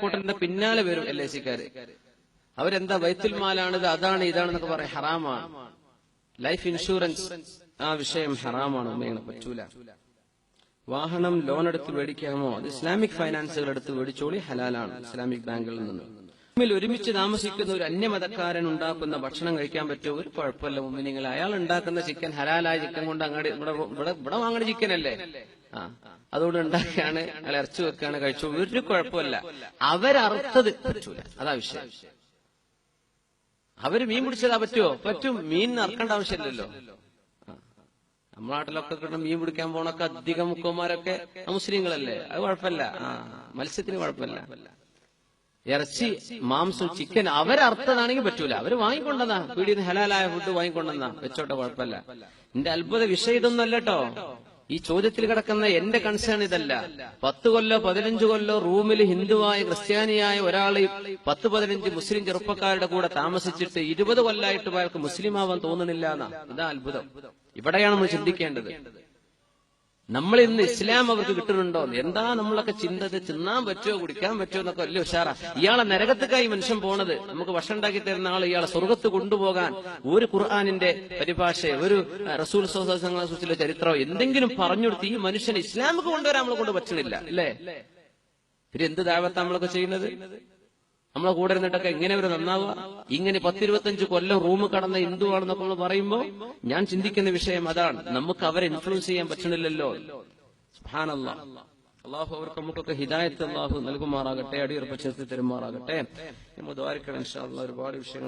കൂട്ടന്റെ പിന്നാലെ വരും L I സിക്കാര്. അവരെന്താ വൈത്തുൽ മാലാണിത് അതാണ് ഇതാണെന്നൊക്കെ പറയും. ഹറാമാണ്. ലൈഫ് ഇൻഷുറൻസ് ആ വിഷയം ഹറാമാണ് ഉമ്മയാണ് പറ്റൂല. വാഹനം ലോൺ എടുത്ത് മേടിക്കാമോ? അത് ഇസ്ലാമിക് ഫൈനാൻസുകൾ എടുത്ത് മേടിച്ചോളി ഹലാലാണ് ഇസ്ലാമിക് ബാങ്കുകളിൽ നിന്ന്. തമ്മിൽ ഒരുമിച്ച് താമസിക്കുന്ന ഒരു അന്യമതക്കാരൻ ഉണ്ടാക്കുന്ന ഭക്ഷണം കഴിക്കാൻ പറ്റുമോ? ഒരു കുഴപ്പമില്ല മുമ്പിനിങ്ങൾ അയാൾ ഉണ്ടാക്കുന്ന ചിക്കൻ ഹലാലായ ചിക്കൻ കൊണ്ട് അങ്ങോട്ട് ഇവിടെ ഇവിടെ ചിക്കൻ അല്ലേ അതുകൊണ്ട് ഉണ്ടാക്കിയാണ് അയാൾ ഇറച്ചി വെക്കാണ് കഴിച്ചു. ഒരു കുഴപ്പമില്ല. അവരറുത്തത് പറ്റൂല. അതാ വിഷയം. അവർ മീൻ പിടിച്ചതാ പറ്റുമോ പറ്റും. മീൻ അറക്കേണ്ട ആവശ്യമില്ലല്ലോ. നമ്മുടെ നാട്ടിലൊക്കെ കിട്ടുന്ന മീൻ പിടിക്കാൻ പോണൊക്കെ അധികം മുക്കന്മാരൊക്കെ മുസ്ലിങ്ങളല്ലേ? അത് കുഴപ്പമില്ല. ആ മത്സ്യത്തിന് കുഴപ്പമില്ല. ഇറച്ചി മാംസം ചിക്കൻ അവരർത്ഥതാണെങ്കിൽ പറ്റൂല. അവർ വാങ്ങിക്കൊണ്ടെന്നാ. പീടിയിൽ ഹലാലായ ഫുഡ് വാങ്ങിക്കൊണ്ടെന്നാ. വെച്ചോട്ടെ കുഴപ്പമില്ല. എന്റെ അത്ഭുത വിഷയം ഇതൊന്നല്ല ഈ ചോദ്യത്തിൽ കിടക്കുന്ന എന്റെ കൺസേൺ ഇതല്ല. പത്ത് കൊല്ലോ പതിനഞ്ചു കൊല്ലോ റൂമിൽ ഹിന്ദുവായ ക്രിസ്ത്യാനിയായ ഒരാൾ പത്ത് പതിനഞ്ച് മുസ്ലിം ചെറുപ്പക്കാരുടെ കൂടെ താമസിച്ചിട്ട് ഇരുപത് കൊല്ലായിട്ട് അയാൾക്ക് മുസ്ലിം ആവാൻ തോന്നുന്നില്ല എന്നാ. ഇതാ അത്ഭുതം. ഇവിടെയാണ് നമ്മൾ ചിന്തിക്കേണ്ടത്. നമ്മൾ ഇന്ന് ഇസ്ലാം അവർക്ക് കിട്ടുന്നുണ്ടോ? എന്താ നമ്മളൊക്കെ ചിന്തത്? ചിന്നാൻ പറ്റുമോ കുടിക്കാൻ പറ്റുമോ എന്നൊക്കെ വലിയ ഉഷാറാ. ഇയാളെ നരകത്തേക്കായി മനുഷ്യൻ പോണത് നമുക്ക് ഭക്ഷണം ഉണ്ടാക്കി തരുന്ന ആൾ ഇയാളെ സ്വർഗത്ത് കൊണ്ടുപോകാൻ ഒരു ഖുർആാനിന്റെ പരിഭാഷ ഒരു റസൂൽ സൂചിച്ചിലെ കുറിച്ചുള്ള ചരിത്രമോ എന്തെങ്കിലും പറഞ്ഞു കൊടുത്ത് ഈ മനുഷ്യൻ ഇസ്ലാമിക്ക് കൊണ്ടുവരാൻ നമ്മളെ കൊണ്ട് പറ്റണില്ല. അല്ലേ? പിന്നെ എന്ത് ദാവത്താണ് നമ്മളൊക്കെ ചെയ്യുന്നത്? നമ്മളെ കൂടെ ഇരുന്നിട്ടൊക്കെ എങ്ങനെ ഒരു നന്നാവുക? ഇങ്ങനെ പത്തിരുപത്തഞ്ച് കൊല്ലം റൂം കടന്ന ഹിന്ദു ആണെന്നൊക്കെ നമ്മൾ പറയുമ്പോ ഞാൻ ചിന്തിക്കുന്ന വിഷയം അതാണ്. നമുക്ക് അവരെ ഇൻഫ്ലുവൻസ് ചെയ്യാൻ പറ്റണില്ലല്ലോ. അള്ളാഹു അവർക്ക് നമുക്കൊക്കെ ഹിദായത്ത് അള്ളാഹു നൽകുമാറാകട്ടെ അടിയുറപ്പ് ചേർത്ത് തരുമാറാകട്ടെ. നമ്മൾ ദ്വാരിക്കണം ഒരുപാട് വിഷയങ്ങൾ